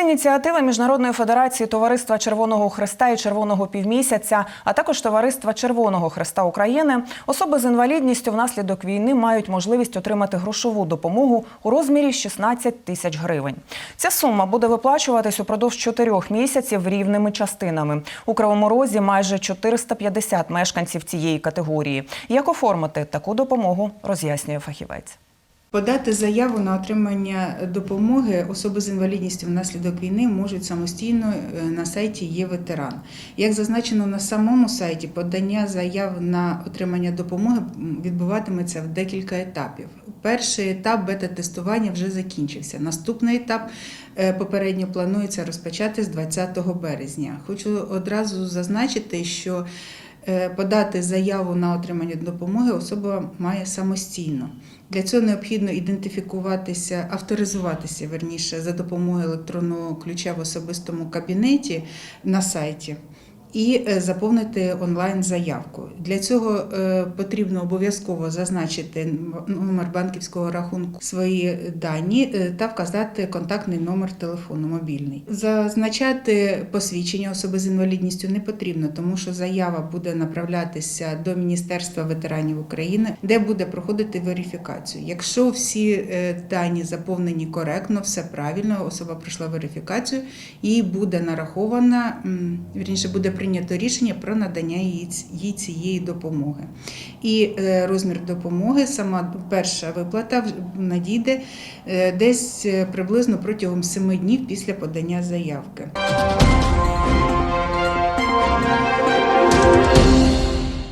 ініціативи Міжнародної федерації Товариства Червоного Хреста і Червоного півмісяця, а також Товариства Червоного Хреста України, особи з інвалідністю внаслідок війни мають можливість отримати грошову допомогу у розмірі 16 тисяч гривень. Ця сума буде виплачуватись упродовж чотирьох місяців рівними частинами. У Кривому Розі майже 450 мешканців цієї категорії. Як оформити таку допомогу, роз'яснює фахівець. Подати заяву на отримання допомоги особи з інвалідністю внаслідок війни можуть самостійно е, на сайті є ветеран. Як зазначено на самому сайті, подання заяв на отримання допомоги відбуватиметься в декілька етапів. Перший етап бета-тестування вже закінчився. Наступний етап е, попередньо планується розпочати з 20 березня. Хочу одразу зазначити, що Подати заяву на отримання допомоги особа має самостійно. Для цього необхідно ідентифікуватися, авторизуватися верніше за допомогою електронного ключа в особистому кабінеті на сайті. І е, заповнити онлайн заявку. Для цього е, потрібно обов'язково зазначити номер банківського рахунку, свої дані е, та вказати контактний номер телефону мобільний. Зазначати посвідчення особи з інвалідністю не потрібно, тому що заява буде направлятися до Міністерства ветеранів України, де буде проходити верифікацію. Якщо всі дані заповнені коректно, все правильно, особа пройшла верифікацію, їй буде нарахована, вірніше буде прийнято рішення про надання їй цієї допомоги. І е, розмір допомоги, сама перша виплата надійде е, десь е, приблизно протягом 7 днів після подання заявки.